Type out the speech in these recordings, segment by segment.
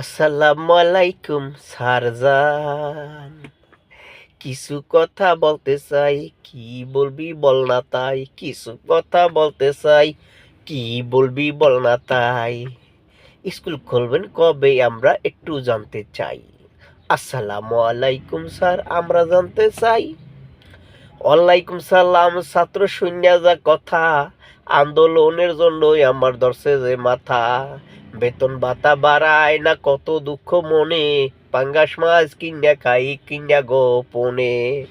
আসসালামু আলাইকুম সারজান। কিছু কথা বলতে চাই, কি বলবি বল না তাই? কিছু কথা বলতে চাই, কি বলবি বল না তাই? স্কুল খুলবেন কবে আমরা একটু জানতে চাই। আসসালামু আলাইকুম স্যার, আমরা জানতে চাই। ওয়ালাইকুম সালাম, ছাত্র শূন্য যা কথা। আন্দোলনের জন্যই আমার দর্শে যে মাথা। বেতন ভাতা বাড়ায় না কত দুঃখ মনে। পাঙ্গাস মাছ কিনা খাই, কিনা গোপনে।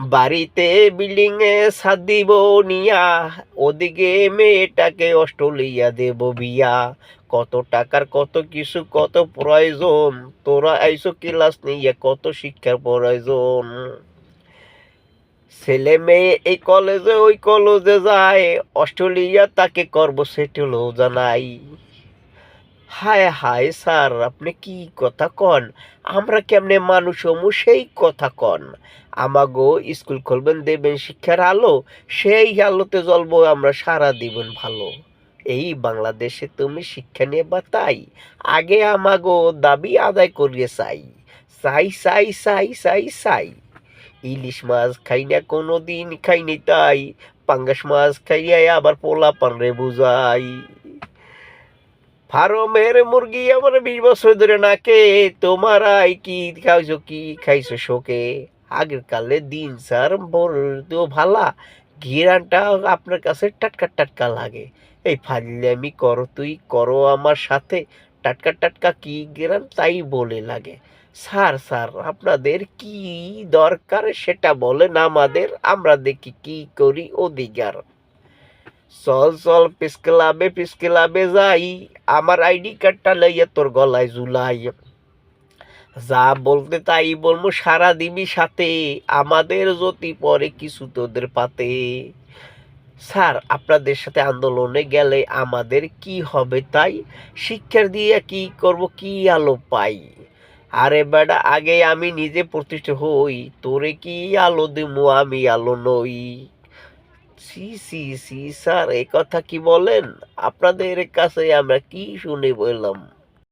বাড়িতে বিল্ডিং এ সাদ দিব নিয়া। ওদিকে মেয়েটাকে অস্ট্রেলিয়া দেব বিয়া। কত টাকার কত কিছু, কত প্রয়োজন। তোরা আইসো ক্লাস নিয়ে কত শিক্ষার প্রয়োজন। ছেলে মেয়ে এই কলেজে, ওই কলেজে যায়, অস্ট্রেলিয়া তাকে করব সেটেলও জানাই। হায় হায় স্যার, আপনি কি কথা কন? আমরা কেমনে মানুষ হমু সেই কথা কন। আমাগো স্কুল খুলবেন, দেবেন শিক্ষার আলো, সেই আলোতে জ্বলবো আমরা সারা দিবেন ভালো। এই বাংলাদেশে তুমি শিক্ষা নিয়ে বা তাই, আগে আমাগো দাবি আদায় করিয়ে চাই। চাই চাই চাই চাই চাই। ইলিশ মাছ খাই না কোনো দিন খাইনি তাই। পাঙ্গাস মাছ খাইয়া আবার পোলা পানরে বুঝাই। ফার্মের মুরগি আমার বিশ বছর ধরে নাকে, তোমার আই কি খাইছো কি খাইছো শোকে? আগের কালে দিন স্যার বলতো ভালা। ঘিরানটা আপনার কাছে টাটকা টাটকা লাগে। এই ফাজলামি করো, তুই করো আমার সাথে। টাটকা টাটকা কি গেরান তাই বলে লাগে। স্যার স্যার, আপনাদের কি দরকার সেটা বলেন আমাদের? আমরা দেখি কি করি অধিকার। চল চল, পিস ক্লাবে যাই। আমার আইডি কার্ডটা লইয়া তোর গলায় ঝুলাই। যা বলতে তাই বলব সারা দিবি সাথে। আমাদের যদি পরে কিছু তোদের পাতে। স্যার, আপনাদের সাথে আন্দোলনে গেলে আমাদের কি হবে তাই? শিক্ষার দিয়ে কি করব, কি আলো পাই? আরে বেটা আগে আমি নিজে প্রতিষ্ঠা হই, তোরে কি আলো দিমু? আমি আলো নই। সি সি সি স্যার, এ কথা কি বলেন? আপনাদের কাছে আমরা কি শুনে বললাম?